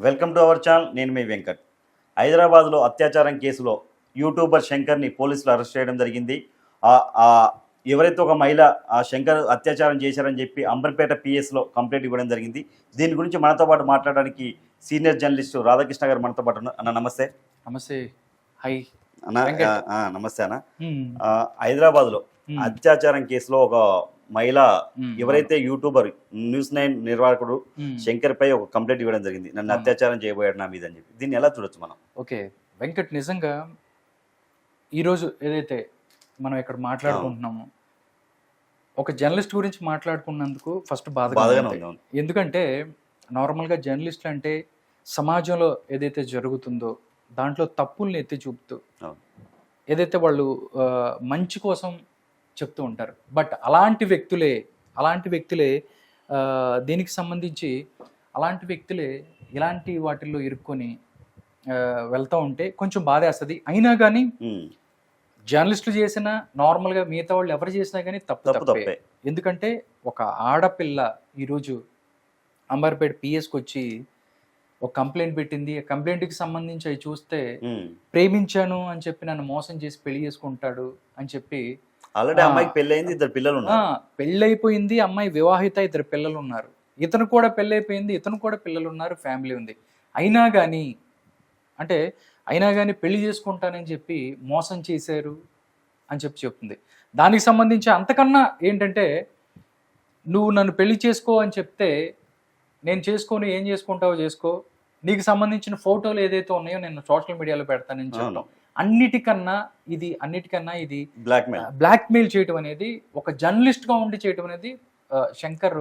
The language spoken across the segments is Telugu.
వెల్కమ్ టు అవర్ ఛానల్ నేను మీ వెంకట్. హైదరాబాద్లో అత్యాచారం కేసులో యూట్యూబర్ శంకర్ని పోలీసులు అరెస్ట్ చేయడం జరిగింది. ఎవరైతే ఒక మహిళ ఆ శంకర్ అత్యాచారం చేశారని చెప్పి అంబర్పేట పిఎస్లో కంప్లైంట్ ఇవ్వడం జరిగింది. దీని గురించి మనతో పాటు మాట్లాడడానికి సీనియర్ జర్నలిస్టు రాధాకృష్ణ గారు మనతో పాటు. అన్న నమస్తే. నమస్తే. హై. అన్న నమస్తే అన్న. హైదరాబాద్లో అత్యాచారం కేసులో ఒక మహిళ ఎవరైతే యూట్యూబర్ న్యూస్ నైన్ నిర్వాహకుడు శంకర్ పై ఒక కంప్లైంట్ ఇవ్వడం జరిగింది. నన్ను. అత్యాచారం చేయబోయాడు నా మీద అని చెప్పి. దీన్ని ఎలా చూడొచ్చు మనం? ఓకే. వెంకట్ నిజంగా ఈరోజు ఏదైతే మనం ఇక్కడ మాట్లాడుకుంటున్నామో ఒక జర్నలిస్ట్ గురించి మాట్లాడుకున్నందుకు ఫస్ట్ బాధగా. ఎందుకంటే నార్మల్గా జర్నలిస్టులు అంటే సమాజంలో ఏదైతే జరుగుతుందో దాంట్లో తప్పుల్ని ఎత్తి చూపుతూ. ఏదైతే వాళ్ళు మంచి కోసం చెప్తూ ఉంటారు. బట్ అలాంటి వ్యక్తులే అలాంటి వ్యక్తులే దీనికి సంబంధించి అలాంటి వ్యక్తులే ఇలాంటి వాటిల్లో ఇరుక్కొని వెళ్తూ ఉంటే కొంచెం బాధేస్తుంది. అయినా కానీ జర్నలిస్టులు చేసిన నార్మల్గా మిగతా వాళ్ళు ఎవరు చేసినా కానీ తప్పు తప్పు ఎందుకంటే ఒక ఆడపిల్ల ఈరోజు అంబర్పేట పిఎస్కి వచ్చి ఒక కంప్లైంట్ పెట్టింది. ఆ కంప్లైంట్కి సంబంధించి అవి చూస్తే. ప్రేమించాను అని చెప్పి నన్ను మోసం చేసి పెళ్ళి చేసుకుంటాడు అని చెప్పి ఆల్రెడీ. అమ్మాయికి పెళ్ళి అయింది ఇద్దరు పిల్లలు ఉన్నారు పెళ్ళైపోయింది అమ్మాయి వివాహిత ఇద్దరు పిల్లలు ఉన్నారు ఇతను కూడా పెళ్ళైపోయింది ఇతను కూడా పిల్లలు ఉన్నారు ఫ్యామిలీ ఉంది. అయినా కానీ అంటే అయినా కానీ పెళ్ళి చేసుకుంటానని చెప్పి మోసం చేశారు అని చెప్పి చెప్తుంది. దానికి సంబంధించి అంతకన్నా ఏంటంటే నువ్వు నన్ను పెళ్ళి చేసుకో అని చెప్తే నేను చేసుకొని ఏం చేసుకుంటావో చేసుకో. నీకు సంబంధించిన ఫోటోలు ఏదైతే ఉన్నాయో నేను సోషల్ మీడియాలో పెడతానని చెప్పాను అన్నిటికన్నా ఇది అన్నిటికన్నా ఇది బ్లాక్ మెయిల్ బ్లాక్ మెయిల్ చేయటం అనేది ఒక జర్నలిస్ట్గా ఉండి చేయటం అనేది శంకర్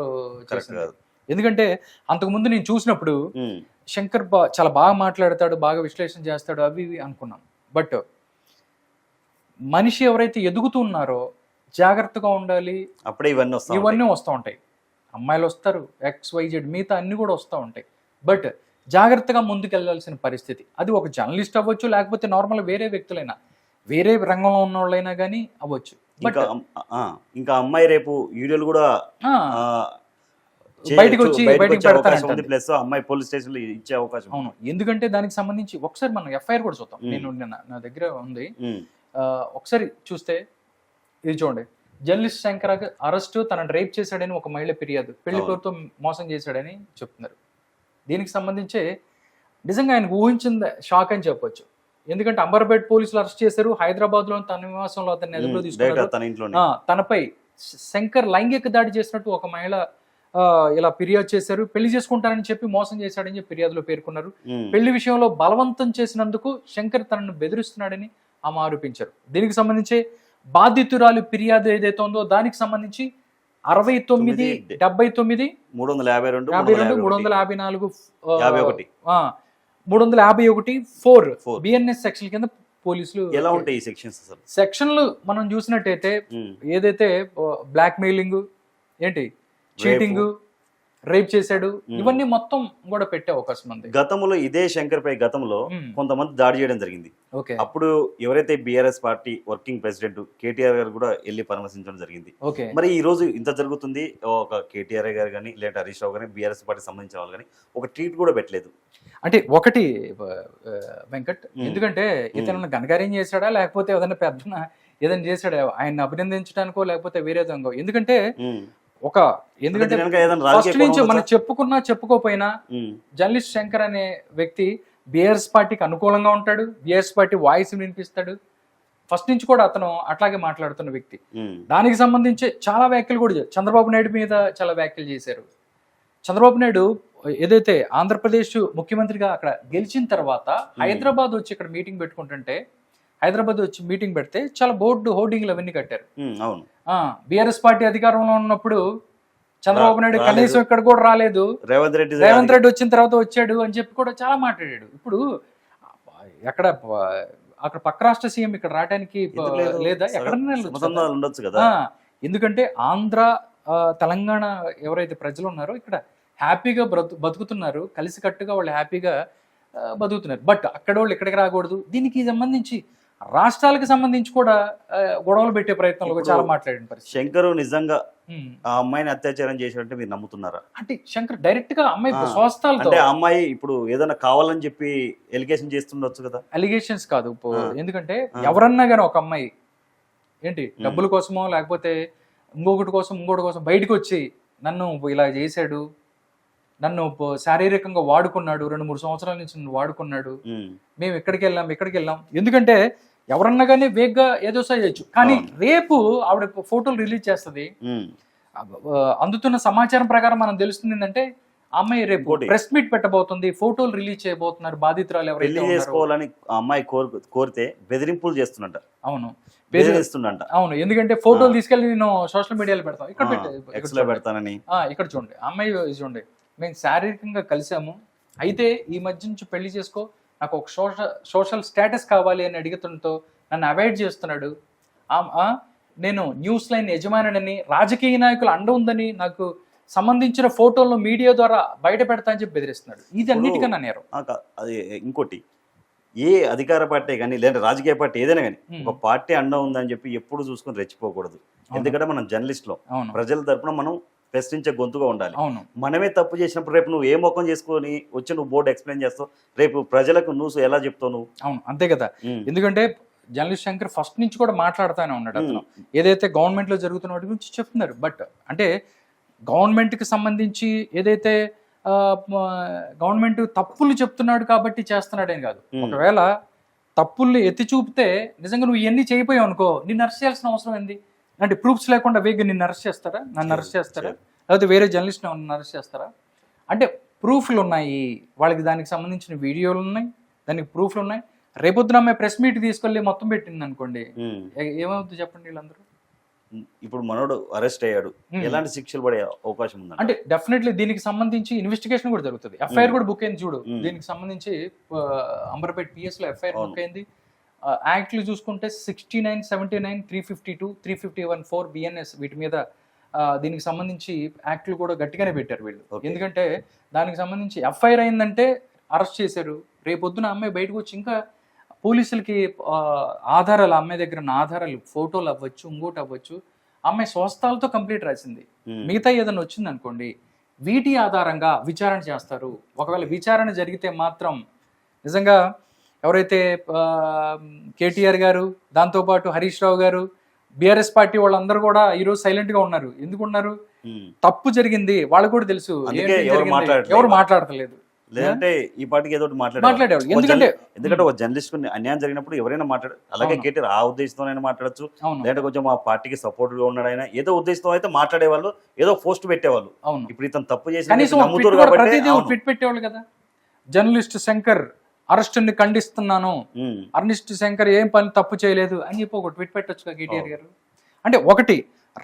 కాదు. ఎందుకంటే అంతకుముందు నేను చూసినప్పుడు ఉమ్, శంకర్ బా చాలా బాగా మాట్లాడతాడు బాగా విశ్లేషణ చేస్తాడు అవి ఇవి అనుకున్నాం. బట్ మనిషి ఎవరైతే ఎదుగుతున్నారో జాగ్రత్తగా ఉండాలి. అప్పుడే ఇవన్నీ ఇవన్నీ వస్తూ ఉంటాయి. అమ్మాయిలు వస్తారు ఎక్స్ వైజెడ్ మిగతా అన్ని కూడా వస్తూ ఉంటాయి. బట్ జాగ్రత్తగా ముందుకెళ్ళాల్సిన పరిస్థితి. అది ఒక జర్నలిస్ట్ అవ్వచ్చు లేకపోతే నార్మల్ వేరే వ్యక్తులైనా. వేరే రంగంలో ఉన్న వాళ్ళైనా కానీ అవ్వచ్చు ఇంకా అమ్మాయి రేపు వీడియోలు కూడా బయటకు వచ్చి బయటకు పెడతానంటది. ప్లస్ అమ్మాయి పోలీస్ స్టేషన్లో ఇచ్చే అవకాశం. అవును. ఎందుకంటే దానికి సంబంధించి ఒకసారి మనం ఎఫ్ఐఆర్ కూడా చూద్దాం. నేను నిన్న నా దగ్గర ఉంది. ఒకసారి చూస్తే ఇది చూడండి. జర్నలిస్ట్ శంకర్ అరెస్ట్ తనని రేప్ చేశాడని ఒక మహిళ ఫిర్యాదు. పెళ్ళి. పేరుతో మోసం చేశాడని చెప్తున్నారు. దీనికి సంబంధించి నిజంగా ఆయనకు ఊహించింది షాక్ అని చెప్పొచ్చు. ఎందుకంటే అంబర్పేట్ పోలీసులు అరెస్ట్ చేశారు. హైదరాబాద్లో తన నివాసంలో అతన్ని ఉమ్, తీసుకున్నారు తనపై శంకర్ లైంగిక దాడి చేసినట్టు ఒక మహిళ ఆ, ఇలా ఫిర్యాదు చేశారు. పెళ్ళి చేసుకుంటారని చెప్పి మోసం చేశాడని చెప్పి ఫిర్యాదులో పేర్కొన్నారు. పెళ్ళి విషయంలో బలవంతం చేసినందుకు శంకర్ తనను బెదిరిస్తున్నాడని ఆమె ఆరోపించారు. దీనికి సంబంధించి బాధితురాలు ఫిర్యాదు ఏదైతే ఉందో దానికి సంబంధించి అరవై తొమ్మిది డెబ్బై తొమ్మిది మూడు వందల యాభై రెండు యాభై రెండు మూడు వందల యాభై నాలుగు యాభై ఒకటి. మూడు వందల యాభై ఒకటి ఫోర్. బిఎన్ఎస్ సెక్షన్ కింద పోలీసులు ఎలా ఉంటాయి ఈ సెక్షన్స్ సెక్షన్లు మనం చూసినట్టయితే ఏదైతే బ్లాక్ మెయిలింగ్ ఏంటి? చీటింగ్ రేప్ చేశాడు. ఇవన్నీ మొత్తం కూడా పెట్టే అవకాశం ఉంది. గతంలో ఇదే శంకర్ పై గతంలో కొంతమంది దాడి చేయడం జరిగింది. అప్పుడు ఎవరైతే BRS party working president KTR గారు కూడా వెళ్ళి పరామర్శించడం జరిగింది. ఓకే. మరి ఈ రోజు ఇంత జరుగుతుంది. ఒక కేటీఆర్ గారు కానీ లేదంటే హరీష్ రావు కానీ బీఆర్ఎస్ పార్టీ సంబంధించిన వాళ్ళు కానీ ఒక ట్వీట్ కూడా పెట్టలేదు. అంటే ఒకటి వెంకట్. ఎందుకంటే ఇతను ఘనకార్యం చేశాడా లేకపోతే ఏదైనా పెద్ద ఏదైనా చేశాడా? ఆయన అభినందించడానికో లేకపోతే వేరే ఎందుకంటే. ఒక ఎందుకంటే ఫస్ట్ నుంచి మనం? చెప్పుకున్నా చెప్పుకోపోయినా జర్నలిస్ట్ శంకర్ అనే వ్యక్తి బిఆర్ఎస్ పార్టీకి అనుకూలంగా ఉంటాడు బిఆర్ఎస్ పార్టీ వాయిస్ వినిపిస్తాడు. ఫస్ట్ నుంచి కూడా అతను అట్లాగే మాట్లాడుతున్న వ్యక్తి. దానికి సంబంధించి చాలా వ్యాఖ్యలు కూడా చంద్రబాబు నాయుడు మీద చాలా వ్యాఖ్యలు చేశారు. చంద్రబాబు నాయుడు ఏదైతే ఆంధ్రప్రదేశ్ ముఖ్యమంత్రిగా అక్కడ గెలిచిన తర్వాత హైదరాబాద్ వచ్చి ఇక్కడ మీటింగ్ పెట్టుకుంటుంటే హైదరాబాద్ వచ్చి మీటింగ్ పెడితే చాలా బోర్డు హోర్డింగ్లు అవన్నీ కట్టారు. అవును. బీఆర్ఎస్ పార్టీ అధికారంలో ఉన్నప్పుడు చంద్రబాబు నాయుడు. కనీసం ఇక్కడ కూడా రాలేదు. రేవంత్ రెడ్డి రేవంత్ రెడ్డి వచ్చిన తర్వాత వచ్చాడు అని చెప్పి కూడా చాలా మాట్లాడాడు. ఇప్పుడు ఎక్కడ అక్కడ పక్క రాష్ట్ర సీఎం ఇక్కడ రావడానికి లేదు? ఎక్కడన్నా ఉండొచ్చు కదా. ఎందుకంటే ఆంధ్ర తెలంగాణ ఎవరైతే ప్రజలు ఉన్నారో ఇక్కడ హ్యాపీగా బతుకుతున్నారు కలిసికట్టుగా వాళ్ళు హ్యాపీగా బతుకుతున్నారు. బట్ అక్కడ వాళ్ళు ఇక్కడికి రాకూడదు. దీనికి సంబంధించి రాష్ట్రాలకు సంబంధించి కూడా గొడవలు పెట్టే ప్రయత్నంలో చాలా మాట్లాడిన పరిస్థితి. శంకరు నిజంగా. ఆ అమ్మాయిని అత్యాచారం చేశారంటే మీరు నమ్ముతున్నారా? అంటే శంకర్ డైరెక్ట్గా అమ్మాయి ఆ, స్వస్థలతో అంటే అమ్మాయి ఇప్పుడు ఏదైనా కావాలని చెప్పి ఎలిగేషన్ చేస్తుండొచ్చు కదా? అలిగేషన్స్ కాదు. ఎందుకంటే. ఎవరన్నా కానీ ఒక అమ్మాయి ఏంటి డబ్బుల కోసమో లేకపోతే ఇంకొకటి కోసం ఇంకొకటి కోసం బయటకు వచ్చి నన్ను ఇలా చేశాడు నన్ను శారీరకంగా వాడుకున్నాడు రెండు మూడు సంవత్సరాల నుంచి వాడుకున్నాడు మేము ఎక్కడికి వెళ్ళాం ఎక్కడికి వెళ్ళాం. ఎందుకంటే ఎవరన్నా కానీ వేగ్గా ఏదో చేయొచ్చు. కానీ. రేపు ఆవిడ ఫోటోలు రిలీజ్ చేస్తుంది. అందుతున్న సమాచారం ప్రకారం మనం తెలుస్తుంది ఏంటంటే అమ్మాయి రేపు. ప్రెస్ మీట్ పెట్టబోతుంది ఫోటోలు రిలీజ్ చేయబోతున్నారు బాధితురాలు పెళ్ళి ఉన్నారో. చేసుకోవాలని అమ్మాయి కోరు కోరితే బెదిరింపులు చేస్తున్నట అవును. బెదిరి- బెదిరిస్తుండంట అవును ఎందుకంటే ఫోటోలు. తీసుకెళ్ళి నేను సోషల్ మీడియాలో పెడతాం ఇక్కడ. పెడతానని. ఇక్కడ చూడండి. అమ్మాయి చూడండి. మేము శారీరకంగా కలిసాము. అయితే ఈ మధ్య నుంచి పెళ్ళి చేసుకో నాకు ఒక సోషల్ సోషల్ స్టేటస్ కావాలి అని అడుగుతుంటో నన్ను అవాయిడ్ చేస్తున్నాడు. నేను న్యూస్ లైన్ యజమానిని రాజకీయ నాయకులు అండ ఉందని నాకు సంబంధించిన ఫోటోలను మీడియా ద్వారా బయట పెడతా అని చెప్పి బెదిరిస్తున్నాడు. ఇది అన్నిటికన్నా నేరం. అది ఇంకోటి ఏ అధికార పార్టీ కానీ లేదా రాజకీయ పార్టీ ఏదైనా కానీ. ఒక పార్టీ అండ ఉందని చెప్పి ఎప్పుడు చూసుకొని రెచ్చిపోకూడదు. ఎందుకంటే మనం జర్నలిస్ట్లో అవును. ప్రజల తరపున మనం ప్రశ్నించే గొంతుగా ఉండాలి. అవును. మనమే తప్పు చేసినప్పుడు రేపు నువ్వు ఏ మొక్కం చేసుకొని వచ్చి నువ్వు బోర్డు ఎక్స్ప్లెయిన్ చేస్తావు రేపు ప్రజలకు నువ్వు ఎలా చెప్తావు నువ్వు? అవును అంతే కదా. ఎందుకంటే జర్నలిస్ట్ శంకర్ ఫస్ట్ నుంచి కూడా మాట్లాడుతానే ఉన్నాడు అతను. ఏదైతే గవర్నమెంట్లో జరుగుతున్న వాటి గురించి చెప్తున్నారు. బట్ అంటే గవర్నమెంట్కి సంబంధించి ఏదైతే గవర్నమెంట్ తప్పులు చెప్తున్నాడు కాబట్టి చేస్తున్నాడేం కాదు. ఒకవేళ తప్పుల్ని ఎత్తి చూపితే నిజంగా నువ్వు ఇవన్నీ చేయపోయావు అనుకో నిన్ను అరెస్ట్ చేయాల్సిన అవసరం ఏంది? అంటే ప్రూఫ్స్ లేకుండా వేగ నిన్ను అరెస్ట్ చేస్తారా? నన్ను అరెస్ట్ చేస్తారా? లేకపోతే వేరే జర్నలిస్ట్ అరెస్ట్ చేస్తారా? అంటే ప్రూఫ్లు ఉన్నాయి. వాళ్ళకి దానికి సంబంధించిన వీడియోలు ఉన్నాయి. దానికి ప్రూఫ్లు ఉన్నాయి. రేపొద్దున అమ్మాయి ప్రెస్ మీట్ తీసుకెళ్ళి మొత్తం పెట్టింది అనుకోండి ఏమవుతుంది చెప్పండి వీళ్ళందరూ? ఇప్పుడు మనోడు అరెస్ట్ అయ్యాడు. ఎలాంటి శిక్షలు పడే అవకాశం ఉందండి అంటే డెఫినెట్లీ దీనికి సంబంధించి ఇన్వెస్టిగేషన్ కూడా జరుగుతుంది. ఎఫ్ఐఆర్ కూడా బుక్ అయింది చూడు. మ్మ్. దీనికి సంబంధించి అంబర్పేట్ పిఎస్లో ఎఫ్ఐఆర్. బుక్ అయింది. యాక్ట్లు చూసుకుంటే sixty nine seventy nine three fifty two three fifty one four BNS వీటి మీద దీనికి సంబంధించి యాక్ట్లు కూడా గట్టిగానే పెట్టారు వీళ్ళు. ఎందుకంటే దానికి సంబంధించి ఎఫ్ఐఆర్ అయిందంటే అరెస్ట్ చేశారు. రేపొద్దున అమ్మాయి బయటకు వచ్చి ఇంకా పోలీసులకి ఆధారాలు అమ్మాయి దగ్గర ఉన్న ఆధారాలు ఫోటోలు అవ్వచ్చు ఇంకోటి అవ్వచ్చు అమ్మాయి స్వస్థాలతో కంప్లీట్ రాసింది. మిగతా ఏదైనా వచ్చింది అనుకోండి వీటి ఆధారంగా విచారణ చేస్తారు. ఒకవేళ విచారణ జరిగితే మాత్రం నిజంగా ఎవరైతే కేటీఆర్ గారు దాంతోపాటు హరీష్ రావు గారు బీఆర్ఎస్ పార్టీ వాళ్ళందరూ కూడా ఈరోజు సైలెంట్గా ఉన్నారు. ఎందుకు ఉన్నారు ఉమ్. తప్పు జరిగింది వాళ్ళకు కూడా తెలుసు ఎవరు మాట్లాడతలేదు. లేదంటే ఈ పార్టీకి ఏదో ఒక ఎందుకంటే ఎందుకంటే ఒక జర్నలిస్ట్కు అన్యాయం జరిగినప్పుడు ఎవరైనా మాట్లాడు అలాగే. కేటీఆర్ ఆ ఉద్దేశంతోనైనా మాట్లాడచ్చు. లేదంటే కొంచెం మా పార్టీకి సపోర్ట్గా ఉన్నాడు ఆయన. ఏదో ఉద్దేశంతో అయితే మాట్లాడేవాళ్ళు ఏదో పోస్ట్ పెట్టేవాళ్ళు. ఇప్పుడు ఇతను తప్పు చేసి నమ్ముతారు కాబట్టి పెట్టేవాళ్ళు కదా. జర్నలిస్ట్ శంకర్ అరెస్ట్ని ఖండిస్తున్నాను అర్నిస్ట్ శంకర్ ఏం పని తప్పు చేయలేదు అని చెప్పి ఒక ట్వీట్ పెట్టొచ్చు కేటీఆర్ గారు. అంటే ఒకటి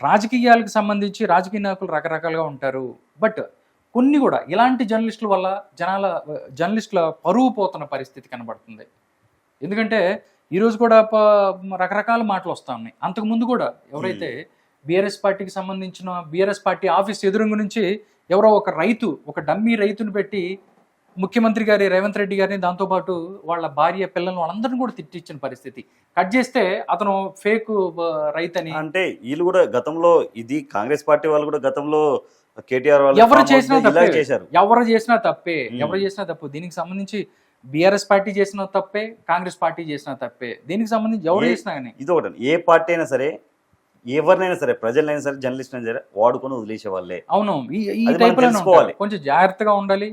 రాజకీయాలకు సంబంధించి రాజకీయ నాయకులు రకరకాలుగా ఉంటారు. బట్ కొన్ని కూడా ఇలాంటి జర్నలిస్టుల వల్ల జనాల జర్నలిస్టుల పరువు పోతున్న పరిస్థితి కనబడుతుంది. ఎందుకంటే ఈరోజు కూడా రకరకాల మాటలు వస్తా ఉన్నాయి. అంతకుముందు కూడా ఎవరైతే బీఆర్ఎస్ పార్టీకి సంబంధించిన బీఆర్ఎస్ పార్టీ ఆఫీస్ ఎదురుంగు నుంచి ఎవరో ఒక రైతు ఒక డమ్మీ రైతును పెట్టి ముఖ్యమంత్రి గారి రేవంత్ రెడ్డి గారిని దాంతోపాటు వాళ్ళ భార్య పిల్లలను వాళ్ళందరిని కూడా తిట్టించిన పరిస్థితి. కట్ చేస్తే అతను ఫేక్ రైతు అని అంటే వీళ్ళు కూడా గతంలో ఇది కాంగ్రెస్ పార్టీ వాళ్ళు కూడా గతంలో కేటీఆర్ వాళ్ళు ఎవరు చేసినా తప్పే. ఎవరు చేసినా తప్పే. ఎవరు చేసినా తప్పు. దీనికి సంబంధించి బీఆర్ఎస్ పార్టీ చేసిన తప్పే కాంగ్రెస్ పార్టీ చేసిన తప్పే. దీనికి సంబంధించి ఎవరు చేసినా కానీ. ఇది ఒకటి ఏ పార్టీ అయినా సరే ఎవరినైనా సరే ప్రజలైనా సరే జర్నలిస్ట్ అయినా సరే వాడుకొని వదిలేసే వాళ్ళే. అవును ఈ తెలుసుకోవాలి. కొంచెం జాగ్రత్తగా ఉండాలి.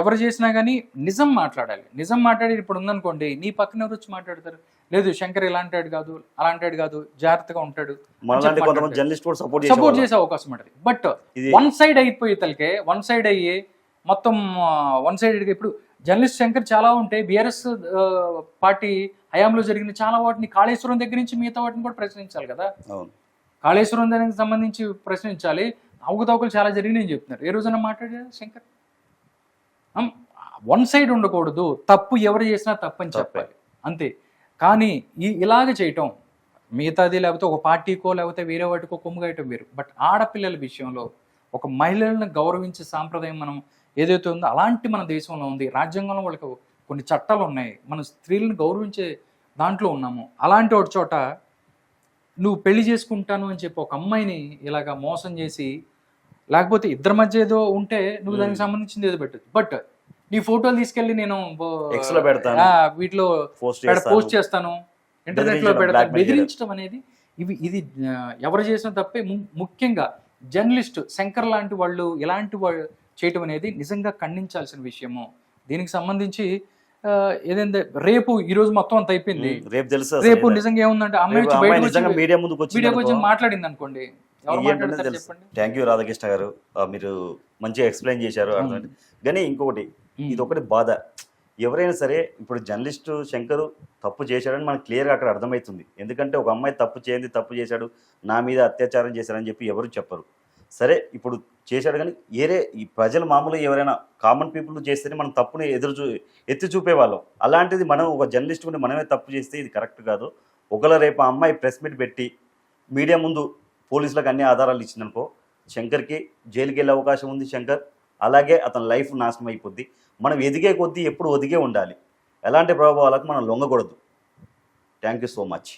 ఎవరు చేసినా కానీ నిజం మాట్లాడాలి. నిజం మాట్లాడి ఇప్పుడు ఉందనుకోండి నీ పక్కన ఎవరు వచ్చి మాట్లాడతారు? లేదు శంకర్ ఇలాంటాడు కాదు అలాంటాడు కాదు జాగ్రత్తగా ఉంటాడు. జర్నలిస్ట్ కూడా సపోర్ట్ సపోర్ట్ చేసే అవకాశం ఉంటుంది. బట్ వన్ సైడ్ అయిపోయి తలకే వన్ సైడ్ అయ్యి మొత్తం వన్ సైడ్ ఇప్పుడు జర్నలిస్ట్ శంకర్ చాలా ఉంటే బీఆర్ఎస్ పార్టీ హయాంలో జరిగిన చాలా వాటిని కాళేశ్వరం దగ్గర నుంచి మిగతా వాటిని కూడా ప్రశ్నించాలి కదా. అవును. కాళేశ్వరం దానికి సంబంధించి ప్రశ్నించాలి. అవకతవకలు చాలా జరిగినాయని చెప్తున్నారు. ఏ రోజైనా మాట్లాడారు శంకర్? వన్ సైడ్ ఉండకూడదు. తప్పు ఎవరు చేసినా తప్పని తప్పే. చెప్పాలి. అంతే. కానీ ఈ ఇలాగ చేయటం మిగతాది లేకపోతే ఒక పార్టీకో లేకపోతే వేరే వాటికో కొమ్ముగాయటం వేరు. బట్ ఆడపిల్లల విషయంలో ఒక మహిళలను గౌరవించే సాంప్రదాయం మనం ఏదైతే ఉందో అలాంటి మన దేశంలో ఉంది. రాజ్యాంగంలో వాళ్ళకి కొన్ని చట్టాలు ఉన్నాయి. మన స్త్రీలను గౌరవించే దాంట్లో ఉన్నాము. అలాంటి ఒక చోట నువ్వు పెళ్ళి చేసుకుంటాను అని చెప్పి ఒక అమ్మాయిని ఇలాగా మోసం చేసి లేకపోతే ఇద్దరి మధ్య ఏదో ఉంటే నువ్వు దానికి. సంబంధించింది ఏదో పెట్టచ్చు బట్ నీ ఫోటోలు తీసుకెళ్ళి నేను వీటిలో పోస్ట్ చేస్తాను. ఇంటర్నెట్లో పెడతాను. బెదిరించడం అనేది ఇవి ఇది ఎవరు చేసిన తప్పే. ముఖ్యంగా జర్నలిస్ట్ శంకర్ లాంటి వాళ్ళు ఇలాంటి వాళ్ళు చేయటం అనేది నిజంగా ఖండించాల్సిన విషయము. దీనికి సంబంధించి ఏదైతే రేపు ఈ రోజు మొత్తం అంత అయిపోయింది. రేపు తెలుసు రేపు. నిజంగా ఏముందంటే అమ్మాయి నిజంగా మీడియా ముందుకు వచ్చి వచ్చి మాట్లాడింది అనుకోండి. థ్యాంక్ యూ రాధాకృష్ణ గారు. మీరు మంచిగా ఎక్స్ప్లెయిన్ చేశారు. కానీ ఇంకొకటి. ఇది ఒకటి బాధ. ఎవరైనా సరే ఇప్పుడు జర్నలిస్ట్ శంకర్ తప్పు చేశాడని మనకు క్లియర్గా అక్కడ అర్థమవుతుంది. ఎందుకంటే ఒక అమ్మాయి తప్పు చేయండి తప్పు చేశాడు నా మీద అత్యాచారం చేశాడని చెప్పి ఎవరు చెప్పరు. సరే ఇప్పుడు చేశాడు కానీ ఏరే ఈ ప్రజలు మామూలుగా ఎవరైనా కామన్ పీపుల్ చేస్తేనే మనం తప్పుని ఎదురు చూ ఎత్తి చూపేవాళ్ళం. అలాంటిది మనం ఒక జర్నలిస్ట్ ఉండి మనమే తప్పు చేస్తే ఇది కరెక్ట్ కాదు. ఒకవేళ రేపు ఆ అమ్మాయి ప్రెస్ మీట్ పెట్టి మీడియా ముందు పోలీసులకు అన్ని ఆధారాలు ఇచ్చిందనుకో శంకర్కి జైలుకి వెళ్ళే అవకాశం ఉంది శంకర్. అలాగే అతని లైఫ్ నాశనం అయిపోద్ది. మనం ఎదిగే కొద్దీ ఎప్పుడు ఒదిగే ఉండాలి. ఎలాంటి ప్రభావాలకు మనం లొంగకూడదు. Thank you so much